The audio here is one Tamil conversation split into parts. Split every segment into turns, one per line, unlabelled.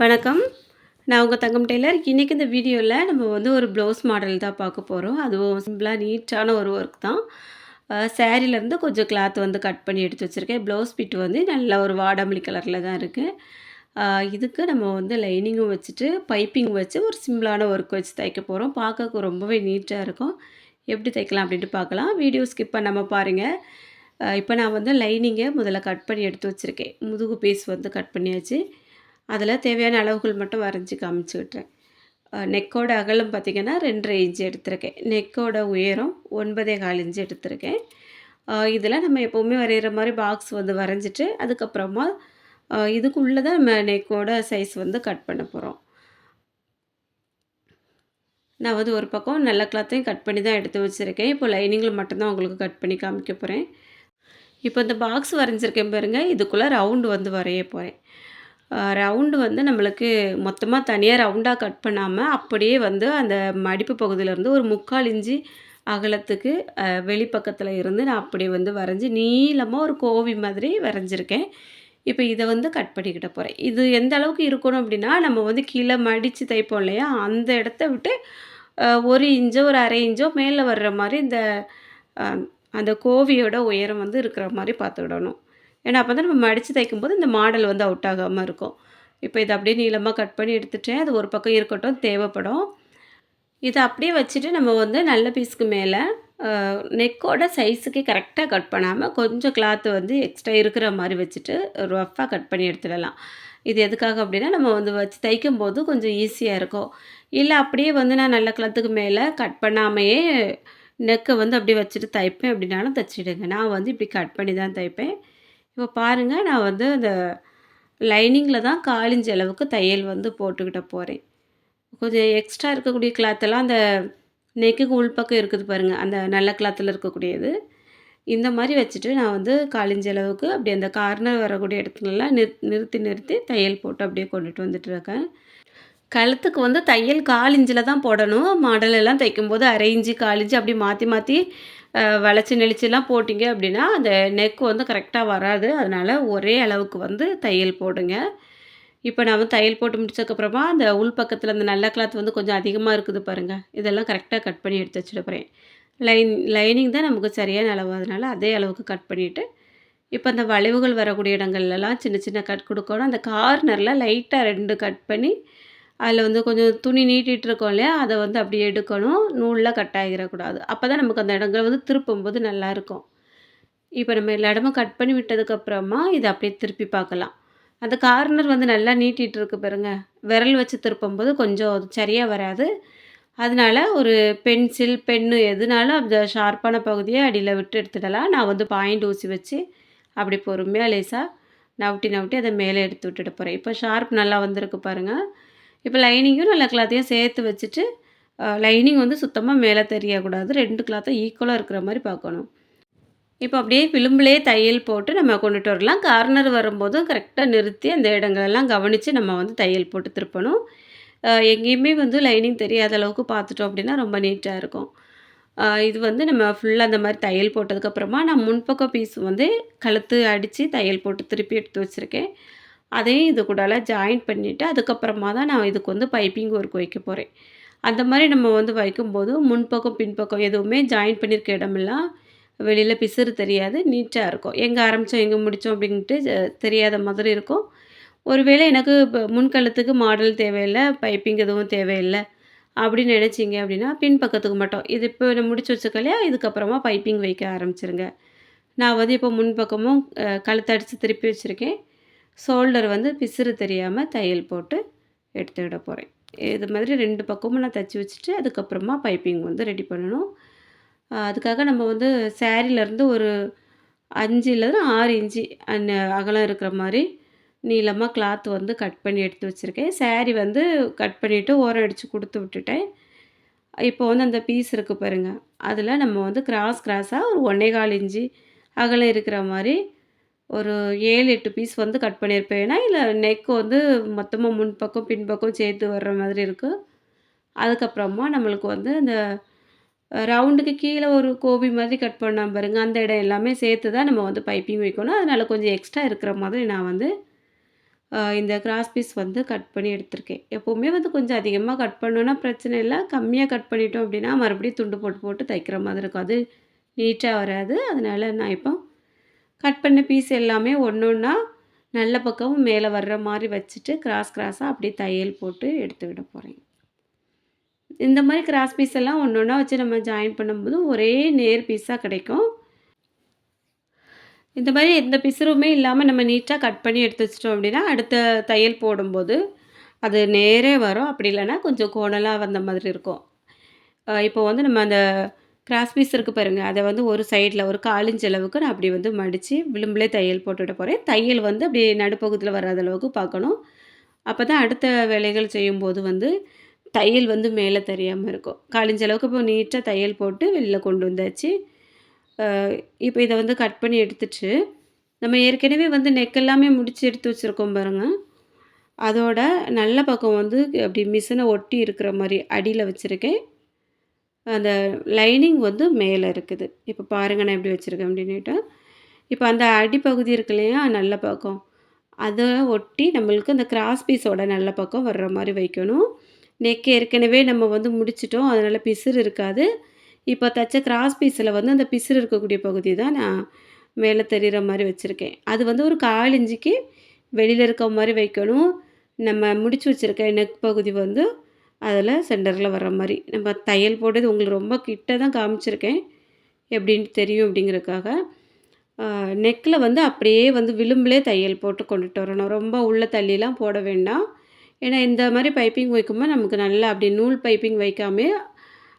வணக்கம். நான் உங்கள் தங்கம் டெய்லர். இன்றைக்கி இந்த வீடியோவில் நம்ம வந்து ஒரு ப்ளவுஸ் மாடல் தான் பார்க்க போகிறோம் அதுவும் சிம்பிளாக நீட்டான ஒரு ஒர்க் தான். சேரீலேருந்து கொஞ்சம் கிளாத் வந்து கட் பண்ணி எடுத்து வச்சுருக்கேன். ப்ளவுஸ் பிட் வந்து நல்ல ஒரு வாடாமல்லி கலரில் தான் இருக்குது இதுக்கு நம்ம வந்து லைனிங்கும் வச்சுட்டு பைப்பிங் வச்சு ஒரு சிம்பிளான ஒர்க் வச்சு தைக்க போகிறோம் பார்க்க ரொம்பவே நீட்டாக இருக்கும். எப்படி தைக்கலாம் அப்படின்ட்டு பார்க்கலாம். வீடியோ ஸ்கிப் பண்ணாமல் பாருங்கள் இப்போ நான் வந்து லைனிங்கை முதல்ல கட் பண்ணி எடுத்து வச்சுருக்கேன். முதுகு பீஸ் வந்து கட் பண்ணியாச்சு. அதில் தேவையான அளவுகள் மட்டும் வரைஞ்சி காமிச்சுக்கிட்டேன் நெக்கோட அகலம் பார்த்திங்கன்னா ரெண்டரை இன்ச்சு எடுத்திருக்கேன். நெக்கோட உயரம் ஒன்பதே கால் இன்ச்சு எடுத்திருக்கேன். இதில் நம்ம எப்போவுமே வரைகிற மாதிரி பாக்ஸ் வந்து வரைஞ்சிட்டு அதுக்கப்புறமா இதுக்குள்ளே தான் நம்ம நெக்கோட சைஸ் வந்து கட் பண்ண போகிறோம். நான் வந்து ஒரு பக்கம் நல்ல கிளாத்தையும் கட் பண்ணி தான் எடுத்து வச்சுருக்கேன். இப்போ லைனிங்கில் மட்டும்தான் உங்களுக்கு கட் பண்ணி காமிக்க போகிறேன். இப்போ இந்த பாக்ஸ் வரைஞ்சிருக்கேன் பாருங்கள் இதுக்குள்ளே ரவுண்டு வந்து வரைய போகிறேன். ரவுண்டு வந்து நம்மளுக்கு மொத்தமாக தனியாக ரவுண்டாக கட் பண்ணாமல் அப்படியே வந்து அந்த மடிப்பு பகுதியிலேருந்து ஒரு முக்கால் இஞ்சி அகலத்துக்கு வெளிப்பக்கத்தில் இருந்து நான் அப்படியே வந்து வரைஞ்சி நீளமாக ஒரு கோவி மாதிரி வரைஞ்சிருக்கேன். இப்போ இதை வந்து கட் பண்ணிக்கிட்ட போகிறேன் இது எந்த அளவுக்கு இருக்கணும் அப்படின்னா நம்ம வந்து கீழே மடித்து தைப்போம் இல்லையா? அந்த இடத்த விட்டு ஒரு இன்ச்சோ ஒரு அரை இன்ச்சோ மேலே வர்ற மாதிரி இந்த அந்த கோவியோட உயரம் வந்து இருக்கிற மாதிரி பார்த்துக்கிடணும் ஏன்னா அப்போ தான் நம்ம மடித்து தைக்கும்போது இந்த மாடல் வந்து அவுட் ஆகாமல் இருக்கும். இப்போ இதை அப்படியே நீளமாக கட் பண்ணி எடுத்துட்டேன். அது ஒரு பக்கம் இருக்கட்டும் தேவைப்படும். இதை அப்படியே வச்சுட்டு நம்ம வந்து நல்ல பீஸுக்கு மேலே நெக்கோட சைஸுக்கு கரெக்டாக கட் பண்ணாமல் கொஞ்சம் கிளாத்து வந்து எக்ஸ்ட்ரா இருக்கிற மாதிரி வச்சுட்டு ரஃப்பாக கட் பண்ணி எடுத்துடலாம். இது எதுக்காக அப்படின்னா நம்ம வந்து வச்சு தைக்கும் போது கொஞ்சம் ஈஸியாக இருக்கும். இல்லை அப்படியே வந்து நான் நல்ல கிளாத்துக்கு மேலே கட் பண்ணாமையே நெக்கை வந்து அப்படியே வச்சுட்டு தைப்பேன் அப்படின்னாலும் தைச்சிடுங்க. நான் வந்து இப்படி கட் பண்ணி தான் தைப்பேன். இப்போ பாருங்கள் நான் வந்து அந்த லைனிங்கில் தான் காலிஞ்ச அளவுக்கு தையல் வந்து போட்டுக்கிட்ட போகிறேன் கொஞ்சம் எக்ஸ்ட்ரா இருக்கக்கூடிய கிளாத்தெல்லாம் அந்த நெக்குக்கு உள்பக்கம் இருக்குது பாருங்கள் அந்த நல்ல கிளாத்தில் இருக்கக்கூடியது. இந்த மாதிரி வச்சுட்டு நான் வந்து காலிஞ்ச அளவுக்கு அப்படி அந்த கார்னர் வரக்கூடிய இடத்துலலாம் நிறு நிறுத்தி நிறுத்தி தையல் போட்டு அப்படியே கொண்டுட்டு வந்துட்டு இருக்கேன். கழுத்துக்கு வந்து தையல் காலிஞ்சில் தான் போடணும். மாடல் எல்லாம் தைக்கும்போது அரை இஞ்சி காலிஞ்சி அப்படி மாற்றி மாற்றி வளைச்சி நெளிச்சிலாம் போட்டிங்க அப்படின்னா அந்த நெக் வந்து கரெக்டாக வராது. அதனால் ஒரே அளவுக்கு வந்து தையல் போடுங்க. இப்போ நான் வந்து தையல் போட்டு முடிச்சதுக்கப்புறமா அந்த உள் பக்கத்தில் அந்த நல்ல கிளாத் வந்து கொஞ்சம் அதிகமாக இருக்குது பாருங்கள் இதெல்லாம் கரெக்டாக கட் பண்ணி எடுத்து வச்சுட்டு போகிறேன் லைன் லைனிங் தான் நமக்கு சரியான அளவு. அதனால் அதே அளவுக்கு கட் பண்ணிவிட்டு இப்போ அந்த வளைவுகள் வரக்கூடிய இடங்கள்லாம் சின்ன சின்ன கட் கொடுக்கணும். அந்த கார்னரில் லைட்டாக ரெண்டு கட் பண்ணி அதில் வந்து கொஞ்சம் துணி நீட்டிகிட்டு இருக்கோம் இல்லையா? அதை வந்து அப்படி எடுக்கணும். நூலில் கட் ஆகிடக்கூடாது. அப்போ தான் நமக்கு அந்த இடங்கள் வந்து திருப்பும்போது நல்லாயிருக்கும் இப்போ நம்ம எல்லா இடமும் கட் பண்ணி விட்டதுக்கப்புறமா இதை அப்படியே திருப்பி பார்க்கலாம். அந்த கார்னர் வந்து நல்லா நீட்டிகிட்டு இருக்கு பாருங்க. விரல் வச்சு திருப்பும்போது கொஞ்சம் சரியாக வராது. அதனால் ஒரு பென்சில் பென்னு எதுனாலும் அந்த ஷார்ப்பான பகுதியை அடியில் விட்டு எடுத்துடலாம். நான் வந்து பாயிண்ட் ஊசி வச்சு அப்படி பொறுமையாக லேசாக நவுட்டி நவுட்டி அதை மேலே எடுத்து விட்டுட்டு போகிறேன் இப்போ ஷார்ப் நல்லா வந்திருக்கு பாருங்கள் இப்போ லைனிங்கும் நல்ல கிளாத்தையும் சேர்த்து வச்சுட்டு லைனிங் வந்து சுத்தமாக மேலே தெரியக்கூடாது. ரெண்டு கிளாத்தும் ஈக்குவலாக இருக்கிற மாதிரி பார்க்கணும். இப்போ அப்படியே விளிம்புலேயே தையல் போட்டு நம்ம கொண்டுட்டு வரலாம். கார்னர் வரும்போதும் கரெக்டாக நிறுத்தி அந்த இடங்களெல்லாம் கவனித்து நம்ம வந்து தையல் போட்டு திருப்பணும். எங்கேயுமே வந்து லைனிங் தெரியாத அளவுக்கு பார்த்துட்டோம் அப்படின்னா ரொம்ப நீட்டாக இருக்கும். இது வந்து நம்ம ஃபுல்லாக அந்த மாதிரி தையல் போட்டதுக்கப்புறமா நான் முன்பக்கம் பீஸ் வந்து கழுத்து அடித்து தையல் போட்டு திருப்பி எடுத்து வச்சுருக்கேன். அதையும் இது கூடால ஜாயின் பண்ணிவிட்டு அதுக்கப்புறமா தான் நான் இதுக்கு வந்து பைப்பிங் ஒர்க் வைக்க போகிறேன் அந்த மாதிரி நம்ம வந்து வைக்கும்போது முன்பக்கம் பின்பக்கம் எதுவுமே ஜாயின் பண்ணியிருக்க இடமெல்லாம் வெளியில் பிசுறு தெரியாது நீட்டாக இருக்கும். எங்கே ஆரம்பித்தோம் எங்கே முடித்தோம் அப்படின்ட்டு தெரியாத மாதிரி இருக்கும். ஒருவேளை எனக்கு இப்போ முன்கழுத்துக்கு மாடல் தேவையில்லை பைப்பிங் எதுவும் தேவையில்லை அப்படின்னு நினச்சிங்க அப்படின்னா பின்பக்கத்துக்கு மட்டும். இது இப்போ நான் முடிச்சு வச்சுக்கலையா இதுக்கப்புறமா பைப்பிங் வைக்க ஆரம்பிச்சிருங்க. நான் வந்து இப்போ முன்பக்கமும் கழுத்தடித்து திருப்பி வச்சுருக்கேன். ஷோல்டர் வந்து பிசுறு தெரியாமல் தையல் போட்டு எடுத்துக்கிட போகிறேன் இது மாதிரி ரெண்டு பக்கமும் நான் தைச்சி வச்சுட்டு அதுக்கப்புறமா பைப்பிங் வந்து ரெடி பண்ணணும். அதுக்காக நம்ம வந்து சேரீலேருந்து ஒரு அஞ்சுலேருந்து ஆறு இன்ச்சு அந்த அகலம் இருக்கிற மாதிரி நீளமாக கிளாத் வந்து கட் பண்ணி எடுத்து வச்சுருக்கேன். சேரீ வந்து கட் பண்ணிவிட்டு ஓரம் அடித்து கொடுத்து விட்டுட்டேன். இப்போ வந்து அந்த பீஸ் இருக்குது பாருங்கள் அதில் நம்ம வந்து கிராஸ் கிராஸாக ஒரு ஒன்றே கால் இன்ச்சு அகலம் இருக்கிற மாதிரி ஒரு ஏழு எட்டு பீஸ் வந்து கட் பண்ணியிருப்பேன் இல்லை நெக் வந்து மொத்தமாக முன்பக்கம் பின்பக்கம் சேர்த்து வர்ற மாதிரி இருக்குது அதுக்கப்புறமா நம்மளுக்கு வந்து அந்த ரவுண்டுக்கு கீழே ஒரு கோபி மாதிரி கட் பண்ணால் பாருங்கள் அந்த இடம் எல்லாமே சேர்த்து தான் நம்ம வந்து பைப்பிங் வைக்கணும் அதனால் கொஞ்சம் எக்ஸ்ட்ரா இருக்கிற மாதிரி நான் வந்து அ இந்த கிராஸ் பீஸ் வந்து கட் பண்ணி எடுத்திருக்கேன். எப்பவுமே வந்து கொஞ்சம் அதிகமா கட் பண்ணோம்னா பிரச்சனை இல்ல. கம்மியா கட் பண்ணிட்டோம் அப்படின்னா மறுபடியும் துண்டு போட்டு, போட்டு தைக்கிற மாதிரி இருக்கும். அது நீட்டா வராது. அதனால நான் இப்போ கட் பண்ண பீஸ் எல்லாமே ஒன்று ஒன்றா நல்ல பக்கமும் மேலே வர்ற மாதிரி வச்சுட்டு, கிராஸ் கிராஸாக அப்படியே தையல் போட்டு எடுத்து விட போகிறேன் இந்த மாதிரி கிராஸ் பீஸ் எல்லாம் ஒன்று ஒன்றா வச்சு நம்ம ஜாயின் பண்ணும்போது, ஒரே நேர் பீஸாக கிடைக்கும். இந்த மாதிரி எந்த பிசுறுமே இல்லாமல் நம்ம நீட்டாக கட் பண்ணி எடுத்து வச்சிட்டோம் அப்படின்னா அடுத்த தையல் போடும்போது, அது நேரே வரும். அப்படி இல்லைன்னா கொஞ்சம் கோணலாக வந்த மாதிரி இருக்கும். இப்போ வந்து நம்ம அந்த கிராஸ் பீஸ் இருக்கு பாருங்கள் அதை வந்து ஒரு சைடில் ஒரு காலிஞ்ச அளவுக்கு நான் அப்படி வந்து மடித்து விளிம்பிலே தையல் போட்டுவிட போகிறேன் தையல் வந்து அப்படியே நடுப்பகுதியில் வராத அளவுக்கு பார்க்கணும். அப்போ தான் அடுத்த வேலைகள் செய்யும்போது வந்து, தையல் வந்து மேலே தெரியாமல் இருக்கும். காலிஞ்ச அளவுக்கு இப்போ நீட்டாக தையல் போட்டு வெளியில் கொண்டு வந்தாச்சு. இப்போ இதை வந்து கட் பண்ணி எடுத்துட்டு, நம்ம ஏற்கனவே வந்து நெக் எல்லாமே முடித்து எடுத்து வச்சிருக்கோம் பாருங்கள் அதோட நல்ல பக்கம் வந்து அப்படி மிஷினை ஒட்டி இருக்கிற மாதிரி அடியில் வச்சுருக்கேன் அந்த லைனிங் வந்து மேலே இருக்குது. இப்போ பாருங்கள் நான் எப்படி வச்சுருக்கேன் அப்டின்னுட்டு. இப்போ அந்த அடிப்பகுதி இருக்கு இல்லையா? நல்ல பக்கம். அதை ஒட்டி நம்மளுக்கு அந்த கிராஸ் பீஸோட நல்ல பக்கம் வர்ற மாதிரி வைக்கணும். நெக் ஏற்கனவே நம்ம வந்து முடிச்சிட்டோம் அதனால் பிசுறு இருக்காது. இப்போ தச்ச கிராஸ் பீஸில் வந்து அந்த பிசுறு இருக்கக்கூடிய பகுதி தான் நான் மேலே தெரிகிற மாதிரி வச்சுருக்கேன் அது வந்து ஒரு கால் இஞ்சிக்கு வெளியில் இருக்க மாதிரி வைக்கணும். நம்ம முடிச்சு வச்சுருக்க நெக் பகுதி வந்து அதில் சென்டரில் வர்ற மாதிரி நம்ம தையல் போட்டது உங்களுக்கு ரொம்ப கிட்ட தான் காமிச்சிருக்கேன். எப்படின்னு தெரியும் அப்படிங்கிறதுக்காக. நெக்கில் வந்து அப்படியே வந்து விளிம்பிலே தையல் போட்டு கொண்டுட்டு வரணும். ரொம்ப உள்ள தள்ளிலாம் போட வேண்டாம். ஏன்னா இந்த மாதிரி பைப்பிங் வைக்கும்போது நமக்கு நல்லா அப்படி நூல் பைப்பிங் வைக்காமே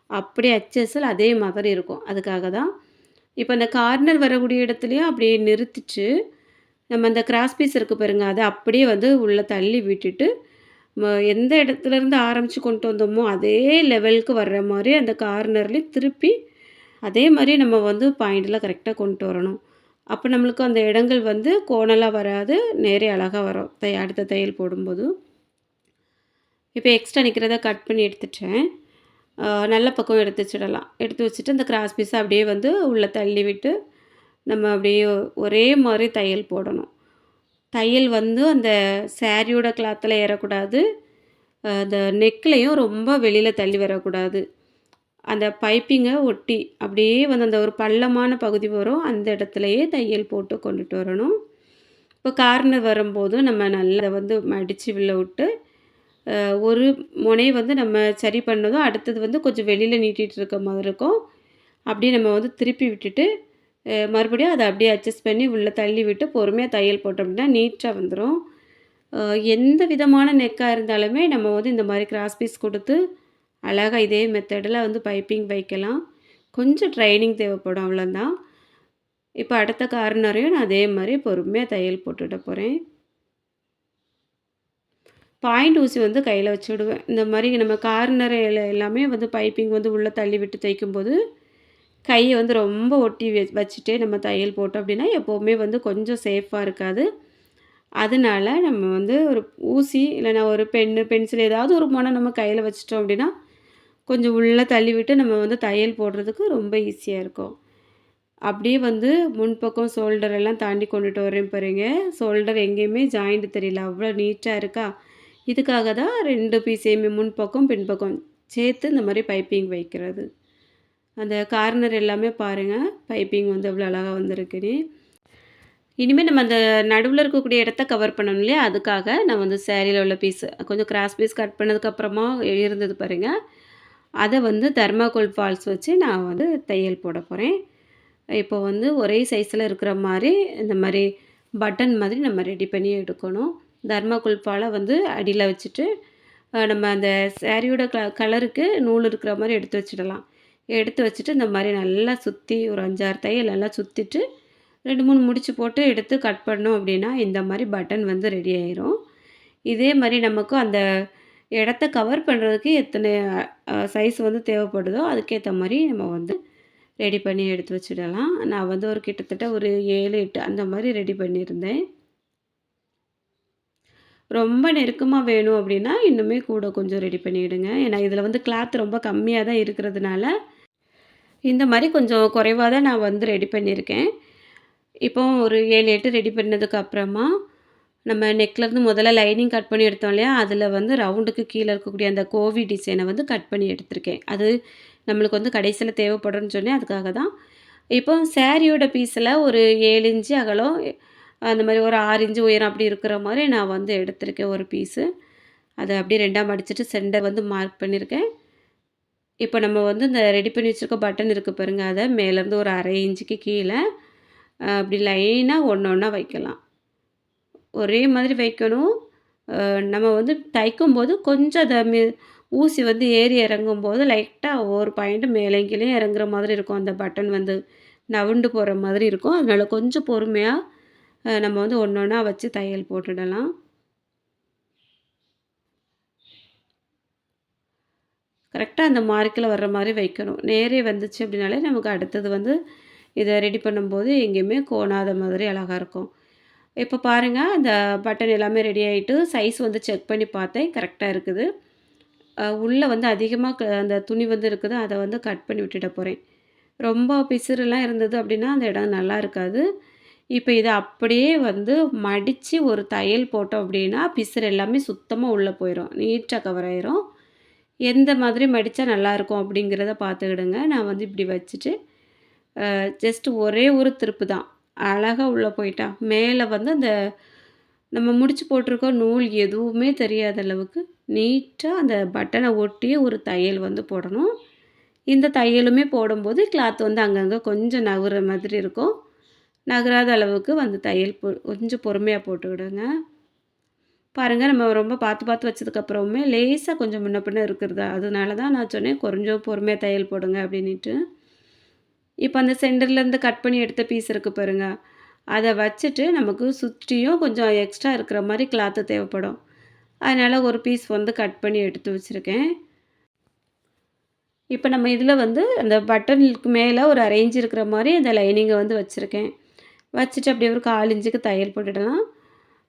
அப்படியே அச்சஸில் அதே மாதிரி இருக்கும். அதுக்காக தான். இப்போ அந்த கார்னர் வரக்கூடிய இடத்துலையும் அப்படியே நிறுத்திச்சு நம்ம அந்த கிராஸ் பீஸ் இருக்குது பாருங்க, அதை அப்படியே வந்து உள்ளே தள்ளி விட்டுட்டு, எந்த இடத்துலருந்து ஆரம்பித்து கொண்டு வந்தோமோ, அதே லெவலுக்கு வர்ற மாதிரி அந்த கார்னர்லேயும் திருப்பி, அதே மாதிரி நம்ம வந்து பாயிண்ட்ல கரெக்டாக கொண்டு வரணும். அப்போ நம்மளுக்கு அந்த இடங்கள் வந்து கோணலாக வராது. நேரே அழகாக வரும். தை அடுத்த தையல் போடும்போது. இப்போ எக்ஸ்ட்ரா நிற்கிறத கட் பண்ணி எடுத்துட்டேன். நல்ல பக்கம் எடுத்து வச்சிடலாம். எடுத்து வச்சுட்டு அந்த கிராஸ் பீஸை அப்படியே வந்து உள்ளே தள்ளி விட்டு, நம்ம அப்படியே ஒரே மாதிரி தையல் போடணும். தையல் வந்து அந்த சாரியோட கிளாத்தில் ஏறக்கூடாது. அந்த நெக்லையும் ரொம்ப வெளியில் தள்ளி வரக்கூடாது. அந்த பைப்பிங்கை ஒட்டி, அப்படியே வந்து அந்த ஒரு பள்ளமான பகுதி வரும். அந்த இடத்துலையே தையல் போட்டு கொண்டுட்டு வரணும். இப்போ கார்னர் வரும்போது நம்ம நல்லா வந்து மடித்து விழ விட்டு, ஒரு முனை வந்து நம்ம சரி பண்ணதும், அடுத்தது வந்து கொஞ்சம் வெளியில் நீட்டிட்டு இருக்க மாதிரி இருக்கும். அப்படியே நம்ம வந்து திருப்பி விட்டுட்டு, மறுபடியும் அதை அப்படியே அட்ஜஸ்ட் பண்ணி உள்ளே தள்ளி விட்டு பொறுமையாக தையல் போட்டோம் அப்படின்னா நீட்டாக வந்துடும் எந்த விதமான நெக்காக இருந்தாலுமே நம்ம வந்து இந்த மாதிரி கிராஸ் பீஸ் கொடுத்து அழகாக இதே மெத்தடில் வந்து பைப்பிங் வைக்கலாம். கொஞ்சம் ட்ரைனிங் தேவைப்படும் அவ்வளோதான். இப்போ அடுத்த கார்னரையும் நான் அதே மாதிரி பொறுமையாக தையல் போட்டுட போகிறேன் பாயிண்ட் ஊசி வந்து கையில் வச்சு விடுவேன். இந்த மாதிரி நம்ம கார்னர் எல்லாமே வந்து பைப்பிங் வந்து உள்ளே தள்ளி விட்டு தைக்கும்போது, கையை வந்து ரொம்ப ஒட்டி வச்சுட்டே நம்ம தையல் போட்டோம் அப்படின்னா, எப்போவுமே வந்து கொஞ்சம் சேஃபாக இருக்காது. அதனால நம்ம வந்து ஒரு ஊசி இல்லைனா ஒரு பென்னு, பென்சில் ஏதாவது ஒரு மொனை நம்ம கையில் வச்சிட்டோம் அப்படின்னா, கொஞ்சம் உள்ளே தள்ளி விட்டு நம்ம வந்து தையல் போடுறதுக்கு ரொம்ப ஈஸியாக இருக்கும். அப்படியே வந்து முன்பக்கம் ஷோல்டர் எல்லாம் தாண்டி கொண்டுட்டு வரேன் பாருங்க. ஷோல்டர் எங்கேயுமே ஜாயிண்ட் தெரியல. அவ்வளோ நீட்டாக இருக்கா? இதுக்காக தான் ரெண்டு பீஸையுமே முன்பக்கம், பின்பக்கம் சேர்த்து இந்த மாதிரி பைப்பிங் வைக்கிறது. அந்த கார்னர் எல்லாமே பாருங்கள் பைப்பிங் வந்து எவ்வளோ அழகாக வந்திருக்குன்னு. இனிமேல் நம்ம அந்த நடுவில் இருக்கக்கூடிய இடத்த கவர் பண்ணணும் இல்லையா? அதுக்காக நான் வந்து சேரீயில் உள்ள பீஸ் கொஞ்சம் கிராஸ் பீஸ் கட் பண்ணதுக்கப்புறமா இருந்தது பாருங்கள் அதை வந்து தர்மாகோல் ஃபால்ஸ் வச்சு நான் வந்து தையல் போட போகிறேன் இப்போ வந்து ஒரே சைஸில் இருக்கிற மாதிரி இந்த மாதிரி பட்டன் மாதிரி நம்ம ரெடி பண்ணி எடுக்கணும். தர்மாகோல் ஃபாலை வந்து அடியில் வச்சுட்டு, நம்ம அந்த சேரீயோட க கலருக்கு நூல் இருக்கிற மாதிரி எடுத்து வச்சிடலாம். எடுத்து வச்சுட்டு இந்த மாதிரி நல்லா சுற்றி ஒரு 5, 6 தையல் நல்லா சுற்றிட்டு ரெண்டு மூணு முடிச்சு போட்டு எடுத்து கட் பண்ணோம் அப்படின்னா, இந்த மாதிரி பட்டன் வந்து ரெடி ஆயிரும். இதே மாதிரி நமக்கு அந்த இடத்த கவர் பண்ணுறதுக்கு எத்தனை சைஸ் வந்து தேவைப்படுதோ, அதுக்கேற்ற மாதிரி நம்ம வந்து ரெடி பண்ணி எடுத்து வச்சிடலாம். நான் வந்து ஒரு கிட்டத்தட்ட ஒரு 7, 8 அந்த மாதிரி ரெடி பண்ணியிருந்தேன். ரொம்ப நெருக்கமாக வேணும் அப்படின்னா, இன்னுமே கூட கொஞ்சம் ரெடி பண்ணிவிடுங்க ஏன்னா இதில் வந்து கிளாத் ரொம்ப கம்மியாக தான் இருக்கிறதுனால, இந்த மாதிரி கொஞ்சம் குறைவாக தான் நான் வந்து ரெடி பண்ணியிருக்கேன். இப்போ ஒரு 7, 8 ரெடி பண்ணதுக்கு அப்புறமா, நம்ம நெக்லேருந்து முதல்ல லைனிங் கட் பண்ணி எடுத்தோம் இல்லையா? அதில் வந்து ரவுண்டுக்கு கீழே இருக்கக்கூடிய அந்த கோவி டிசைனை வந்து கட் பண்ணி எடுத்திருக்கேன். அது நம்மளுக்கு வந்து கடைசியில் தேவைப்படும்னு சொன்னேன். அதுக்காக தான். இப்போ சேரீயோட பீஸில் ஒரு ஏழு இன்ச்சு அகலம் அந்த மாதிரி ஒரு ஆறு இன்ச்சு உயரம் அப்படி இருக்கிற மாதிரி நான் வந்து எடுத்திருக்கேன் ஒரு பீஸு அதை அப்படியே ரெண்டாக மடிச்சிட்டு சென்டர் வந்து மார்க் பண்ணியிருக்கேன். இப்போ நம்ம வந்து இந்த ரெடி பண்ணி வச்சுருக்க பட்டன் இருக்குது பாருங்கள் அதை மேலேருந்து ஒரு அரை இன்ச்சுக்கு கீழே அப்படி லைனாக ஒன்று ஒன்றா வைக்கலாம். ஒரே மாதிரி வைக்கணும். நம்ம வந்து தைக்கும்போது கொஞ்சம் அதை மி ஊசி வந்து ஏறி இறங்கும்போது லைட்டாக ஒவ்வொரு பாயிண்ட்டு மேலே கீழே இறங்குற மாதிரி இருக்கும். அந்த பட்டன் வந்து நவுண்டு போகிற மாதிரி இருக்கும். அதனால் கொஞ்சம் பொறுமையாக நம்ம வந்து ஒன்று ஒன்றா வச்சு தையல் போட்டுடலாம். கரெக்டாக அந்த மார்க்கில் வர்ற மாதிரி வைக்கணும். நேரே வந்துச்சு அப்படின்னாலே நமக்கு அடுத்தது வந்து இதை ரெடி பண்ணும்போது எங்கேயுமே கோணாத மாதிரி அழகாக இருக்கும். இப்போ பாருங்கள் அந்த பட்டன் எல்லாமே ரெடி ஆகிட்டு சைஸ் வந்து செக் பண்ணி பார்த்தேன். கரெக்டாக இருக்குது. உள்ளே வந்து அதிகமாக அந்த துணி வந்து இருக்குது. அதை வந்து கட் பண்ணி விட்டுட போகிறேன் ரொம்ப பிசுறுலாம் இருந்தது அப்படின்னா அந்த இடம் நல்லா இருக்காது. இப்போ இதை அப்படியே வந்து மடித்து ஒரு தையல் போட்டோம் அப்படின்னா பிசுறு எல்லாமே சுத்தமாக உள்ளே போயிடும் நீட்டாக கவர் ஆயிரும். எந்த மாதிரி மடித்தா நல்லாயிருக்கும் அப்படிங்கிறத பார்த்துக்கிடுங்க. நான் வந்து இப்படி வச்சுட்டு ஜஸ்ட்டு ஒரே ஒரு திருப்பு தான். அழகாக உள்ளே போயிட்டா. மேலே வந்து அந்த நம்ம முடிச்சு போட்டிருக்க நூல் எதுவுமே தெரியாத அளவுக்கு நீட்டாக அந்த பட்டனை ஒட்டியே ஒரு தையல் வந்து போடணும். இந்த தையலுமே போடும்போது கிளாத் வந்து அங்கங்கே கொஞ்சம் நகுற மாதிரி இருக்கும். நகராத அளவுக்கு வந்து தையல் கொஞ்சம் பொறுமையாக போட்டுக்கிடுங்க. பாருங்கள் நம்ம ரொம்ப பார்த்து பார்த்து வச்சதுக்கப்புறமே லேசாக கொஞ்சம் முன்ன பின்ன இருக்கிறதா? அதனால தான் நான் சொன்னேன் கொஞ்சம் பொறுமையாக தையல் போடுங்க அப்படின்ட்டு இப்போ அந்த சென்டர்லேருந்து கட் பண்ணி எடுத்த பீஸ் இருக்குது பாருங்கள் அதை வச்சுட்டு நமக்கு சுற்றியும் கொஞ்சம் எக்ஸ்ட்ரா இருக்கிற மாதிரி கிளாத்து தேவைப்படும். அதனால் ஒரு பீஸ் வந்து கட் பண்ணி எடுத்து வச்சுருக்கேன். இப்போ நம்ம இதில் வந்து அந்த பட்டனுக்கு மேலே ஒரு அரேஞ்ச் இருக்கிற மாதிரி அந்த லைனிங்கை வந்து வச்சுருக்கேன். வச்சுட்டு அப்படியே ஒரு கால் இன்ச்சுக்கு தையல் போட்டுடலாம்.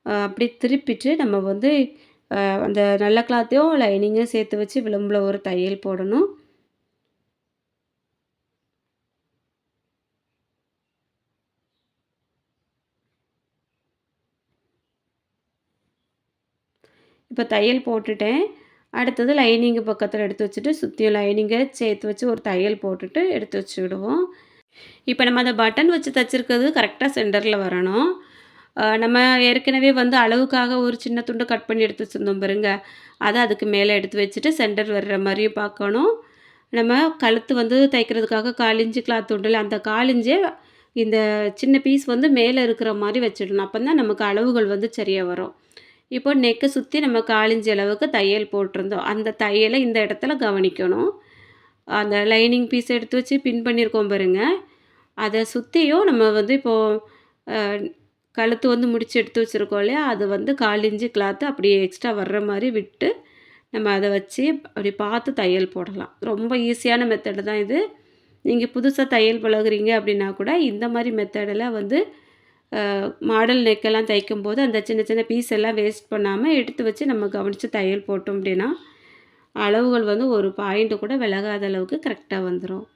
அப்படி திருப்பிட்டு நம்ம வந்து அந்த நல்ல கிளாத்தையும் லைனிங்கும் சேர்த்து வச்சு விளிம்பில் ஒரு தையல் போடணும். இப்போ தையல் போட்டுட்டேன். அடுத்தது லைனிங்கு பக்கத்தில் எடுத்து வச்சுட்டு சுற்றியும் லைனிங்கை சேர்த்து வச்சு ஒரு தையல் போட்டுட்டு எடுத்து வச்சு விடுவோம். இப்போ நம்ம அந்த பட்டன் வச்சு தைச்சிருக்கிறது கரெக்டாக சென்டரில் வரணும். நம்ம ஏற்கனவே வந்து அளவுக்காக ஒரு சின்ன துண்டு கட் பண்ணி எடுத்து வச்சுருந்தோம் பாருங்க. அதை அதுக்கு மேலே எடுத்து வச்சுட்டு சென்டர் வர்ற மாதிரியும் பார்க்கணும். நம்ம கழுத்து வந்து தைக்கிறதுக்காக காலிஞ்சு கிளாத் உண்டில் அந்த காலிஞ்சே இந்த சின்ன பீஸ் வந்து மேலே இருக்கிற மாதிரி வச்சிடணும். அப்போ தான் நமக்கு அளவுகள் வந்து சரியாக வரும். இப்போ நெக்கை சுற்றி நம்ம காலிஞ்சி அளவுக்கு தையல் போட்டிருந்தோம். அந்த தையலை இந்த இடத்துல கவனிக்கணும். அந்த லைனிங் பீஸ் எடுத்து வச்சு பின் பண்ணியிருக்கோம் பாருங்கள் அதை சுற்றியும் நம்ம வந்து இப்போது கழுத்து வந்து முடிச்சு எடுத்து வச்சுருக்கோம் இல்லையா? அது வந்து கால் இஞ்சி கிளாத்து அப்படியே எக்ஸ்ட்ரா வர்ற மாதிரி விட்டு நம்ம அதை வச்சு அப்படி பார்த்து தையல் போடலாம். ரொம்ப ஈஸியான மெத்தடு தான் இது. நீங்கள் புதுசாக தையல் பழகுறீங்க அப்படின்னா கூட இந்த மாதிரி மெத்தடில் வந்து மாடல் நெக்கெல்லாம் தைக்கும்போது அந்த சின்ன சின்ன பீஸ் எல்லாம் வேஸ்ட் பண்ணாமல் எடுத்து வச்சு நம்ம கவனித்து தையல் போட்டோம் அப்படின்னா அளவுகள் வந்து ஒரு பாயிண்ட்டு கூட விலகாத அளவுக்கு கரெக்டாக வந்துடும்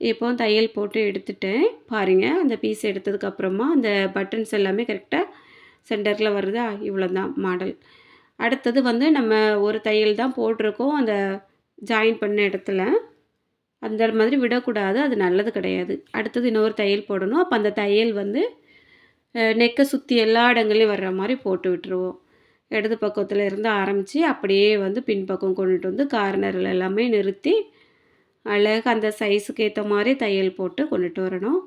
இப்போ தையல் போட்டு எடுத்துட்டேன். பாருங்கள் அந்த பீஸ் எடுத்ததுக்கப்புறமா அந்த பட்டன்ஸ் எல்லாமே கரெக்டாக சென்டரில் வருதா? இவ்வளோ தான் மாடல் அடுத்தது வந்து நம்ம ஒரு தையல் தான் போட்டிருக்கோம். அந்த ஜாயின் பண்ண இடத்துல. அந்த மாதிரி விடக்கூடாது அது நல்லது கிடையாது. அடுத்தது இன்னொரு தையல் போடணும். அப்போ அந்த தையல் வந்து நெக்கை சுற்றி எல்லா இடங்களையும் வர்ற மாதிரி போட்டு விட்டுருவோம். இடது பக்கத்தில் இருந்து ஆரம்பித்து அப்படியே வந்து பின்பக்கம் கொண்டுட்டு வந்து கார்னரில் எல்லாமே நிறுத்தி அழகாக அந்த சைஸுக்கு ஏற்ற மாதிரி தையல் போட்டு கொண்டுட்டு வரணும்.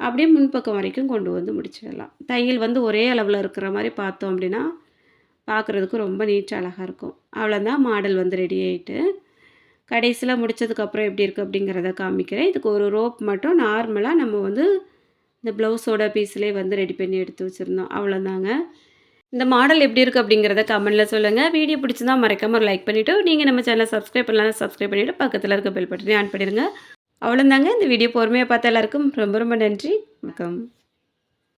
அப்படியே முன்பக்கம் வரைக்கும் கொண்டு வந்து முடிச்சிடலாம். தையல் வந்து ஒரே அளவில் இருக்கிற மாதிரி பார்த்தோம் அப்படின்னா பார்க்குறதுக்கு ரொம்ப நீட்டாக அழகாக இருக்கும். அவ்வளோதான் மாடல் வந்து ரெடி ஆகிட்டு கடைசியில் முடித்ததுக்கப்புறம் எப்படி இருக்குது அப்படிங்கிறத காமிக்கிறேன். இதுக்கு ஒரு ரோப் மட்டும் நார்மலாக நம்ம வந்து இந்த ப்ளவுஸோட பீஸ்லேயே வந்து ரெடி பண்ணி எடுத்து வச்சுருந்தோம். அவ்வளோதாங்க இந்த மாடல் எப்படி இருக்குது அப்படிங்கிறத கமெண்ட்டில் சொல்லுங்கள் வீடியோ பிடிச்சிருந்தா மறக்காமல் ஒரு லைக் பண்ணிவிட்டு நீங்கள் நம்ம சேனலை சப்ஸ்கிரைப் பண்ணலாம் சப்ஸ்கிரைப் பண்ணிவிட்டு பக்கத்தில் இருக்க பெல் பட்டனே ஆன் பண்ணிடுங்க. அவ்வளோந்தாங்க இந்த வீடியோ பொறுமையாக பார்த்த எல்லாருக்கும் ரொம்ப ரொம்ப நன்றி. வணக்கம்.